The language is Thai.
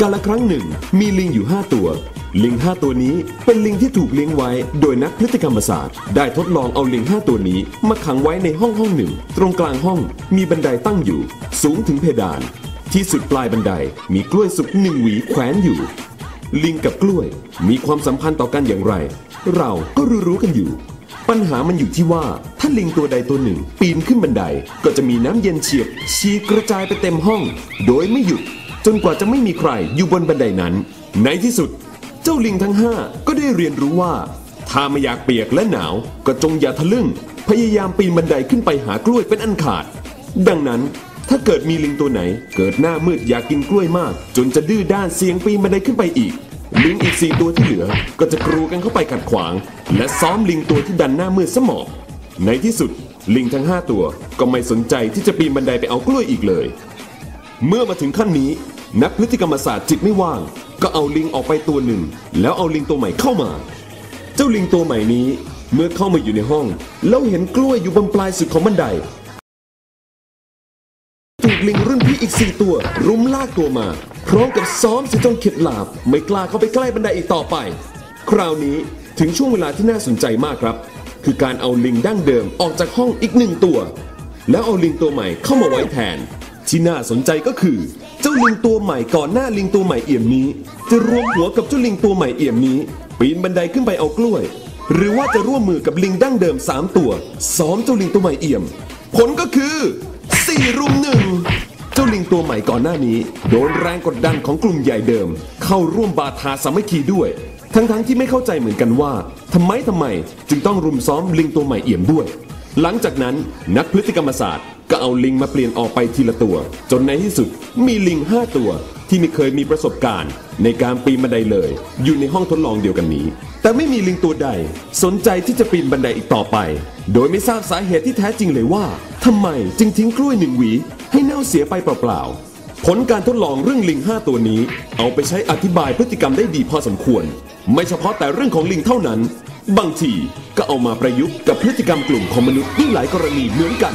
กาลครั้งหนึ่ง มีลิงอยู่ 5 ตัว ลิง 5 ตัวนี้เป็นลิงที่ถูกเลี้ยงไว้โดยนักพฤติกรรมศาสตร์ ได้ทดลองเอาลิง 5 ตัวนี้ มาขังไว้ในห้องห้องหนึ่ง ตรงกลางห้องมีบันไดตั้งอยู่ สูงถึงเพดาน ที่สุดปลายบันไดมีกล้วยสุกหนึ่งหวีแขวนอยู่ ลิงกับกล้วยมีความสัมพันธ์ต่อกันอย่างไร เราก็รู้ๆกันอยู่ ปัญหามันอยู่ที่ว่าถ้าลิงตัวใดตัวหนึ่ง ปีนขึ้นบันไดก็จะมีน้ำเย็นเฉียบฉีกระจายไปเต็มห้อง โดยไม่หยุด จนกว่าจะไม่มีใครอยู่บนบันไดนั้น ในที่สุด เจ้าลิงทั้งห้าก็ได้เรียนรู้ว่า ถ้าไม่อยากเปียกและหนาวก็จงอย่าทะลึ่ง พยายามปีนบันไดขึ้นไปหากล้วยเป็นอันขาด ดังนั้นถ้าเกิดมีลิงตัวไหน เกิดหน้ามืดอยากกินกล้วยมาก จนจะดื้อด้านเสียงปีนบันไดขึ้นไปอีก ลิงอีกสี่ตัวที่เหลือ ก็จะกรูกันเข้าไปขัดขวาง และซ้อมลิงตัวที่ดันหน้ามืดสมอบในที่สุดลิงทั้งห้าตัวก็ไม่สนใจที่จะปีนบันไดไปเอากล้วยอีกเลย เมื่อมาถึงขั้นนี้ นักพฤติกรรมศาสตร์จิตไม่ว่าง ก็เอาลิงออกไปตัวหนึ่ง แล้วเอาลิงตัวใหม่เข้ามา เจ้าลิงตัวใหม่นี้เมื่อเข้ามาอยู่ในห้อง แล้วเห็นกล้วยอยู่บนปลายสุดของบันไดถูกลิงรุ่นพี่อีกสี่ตัวรุมลากตัวมา พร้อมกับซ้อมสิจนเข็ดหลาบ ไม่กล้าเข้าไปใกล้บันไดอีกต่อไป คราวนี้ถึงช่วงเวลาที่น่าสนใจมากครับ คือการเอาลิงดั้งเดิมออกจากห้องอีกหนึ่งตัว แล้วเอาลิงตัวใหม่เข้ามาไว้แทน ที่น่าสนใจก็คือ เจ้าลิงตัวใหม่ก่อนหน้าลิงตัวใหม่เอี่ยมนี้ จะรวมหัวกับเจ้าลิงตัวใหม่เอี่ยมนี้ ปีนบันไดขึ้นไปเอากล้วย หรือว่าจะร่วมมือกับลิงดั้งเดิมสามตัว ซ้อมเจ้าลิงตัวใหม่เอี่ยม ผลก็คือสี่รุมหนึ่งเจ้าลิงตัวใหม่ก่อนหน้านี้ โดนแรงกดดันของกลุ่มใหญ่เดิม เข้าร่วมบาทาสามัคคีด้วย ทั้งๆที่ไม่เข้าใจเหมือนกันว่าทำไมทำไมจึงต้องรุมซ้อมลิงตัวใหม่เอี่ยมด้วย หลังจากนั้นนักพฤติกรรมศาสตร์ ก็เอาลิงมาเปลี่ยนออกไปทีละตัว จนในที่สุดมีลิง 5 ตัว ที่ไม่เคยมีประสบการณ์ ในการปีนบันไดเลย อยู่ในห้องทดลองเดียวกันนี้ แต่ไม่มีลิงตัวใด สนใจที่จะปีนบันไดอีกต่อไป โดยไม่ทราบสาเหตุที่แท้จริงเลยว่าทำไมจึงทิ้งกล้วยหนึ่งหวี ให้เน่าเสียไปเปล่าๆผลการทดลองเรื่องลิง 5 ตัวนี้ เอาไปใช้อธิบายพฤติกรรมได้ดีพอสมควร ไม่เฉพาะแต่เรื่องของลิงเท่านั้น บางทีก็เอามาประยุกต์กับพฤติกรรมกลุ่มของมนุษย์ที่หลายกรณีเหมือนกัน